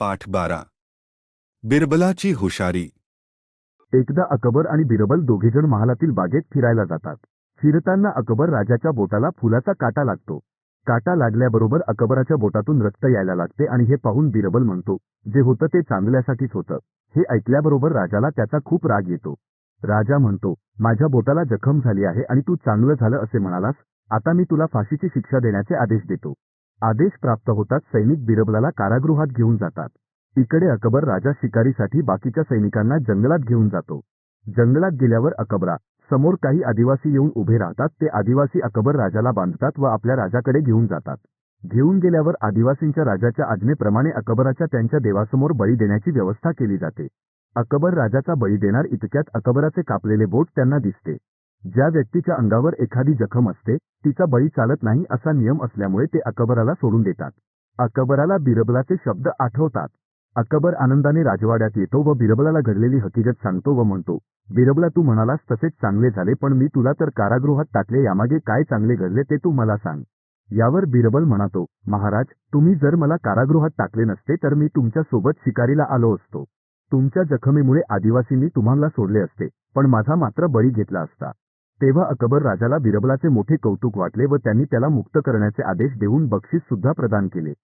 पाठ बारा. बिरबलाची हुशारी. एकदा अकबर आणि बिरबल दोघेजण महालातील बागेत फिरायला जातात. फिरताना अकबर राजाच्या बोटाला फुलाचा काटा लागतो. काटा लागल्याबरोबर अकबराच्या बोटातून रक्त यायला लागते आणि हे पाहून बिरबल म्हणतो जे होतं ते चांगल्यासाठीच होतं. हे ऐकल्याबरोबर राजाला त्याचा खूप राग येतो. राजा म्हणतो माझ्या बोटाला जखम झाली आहे आणि तू चांगलं झालं असे म्हणालास. आता मी तुला फाशीची शिक्षा देण्याचे आदेश देतो. आदेश प्राप्त होताच सैनिक बिरबलाला कारागृहात घेऊन जातात. इकडे अकबर राजा शिकारीसाठी बाकीच्या सैनिकांना जंगलात घेऊन जातो. जंगलात गेल्यावर अकबरा समोर काही आदिवासी येऊन उभे राहतात ते आदिवासी अकबर राजाला बांधतात व आपल्या राजाकडे घेऊन जातात. घेऊन गेल्यावर आदिवासींच्या राजाच्या आज्ञेप्रमाणे अकबराच्या त्यांच्या देवासमोर बळी देण्याची व्यवस्था केली जाते. अकबर राजाचा बळी देणार इतक्यात अकबराचे कापलेले बोट त्यांना दिसते. ज्या व्यक्तीच्या अंगावर एखादी जखम असते तिचा बळी चालत नाही असा नियम असल्यामुळे ते अकबराला सोडून देतात. अकबराला बिरबलाचे शब्द आठवतात. अकबर आनंदाने राजवाड्यात येतो व बिरबलाला घडलेली हकीकत सांगतो व म्हणतो बिरबला तू म्हणालास तसेच चांगले झाले पण मी तुला तर कारागृहात टाकले यामागे काय चांगले घडले ते तू मला सांग. यावर बिरबल म्हणतो महाराज तुम्ही जर मला कारागृहात टाकले नसते तर मी तुमच्यासोबत शिकारीला आलो असतो. तुमच्या जखमीमुळे आदिवासींनी तुम्हाला सोडले असते पण माझा मात्र बळी घेतला असता. तेव्हा अकबर राजाला बिरबलाचे मोठे कौतुक वाटले व त्यांनी त्याला मुक्त करण्याचे आदेश देऊन बक्षीस सुद्धा प्रदान केले.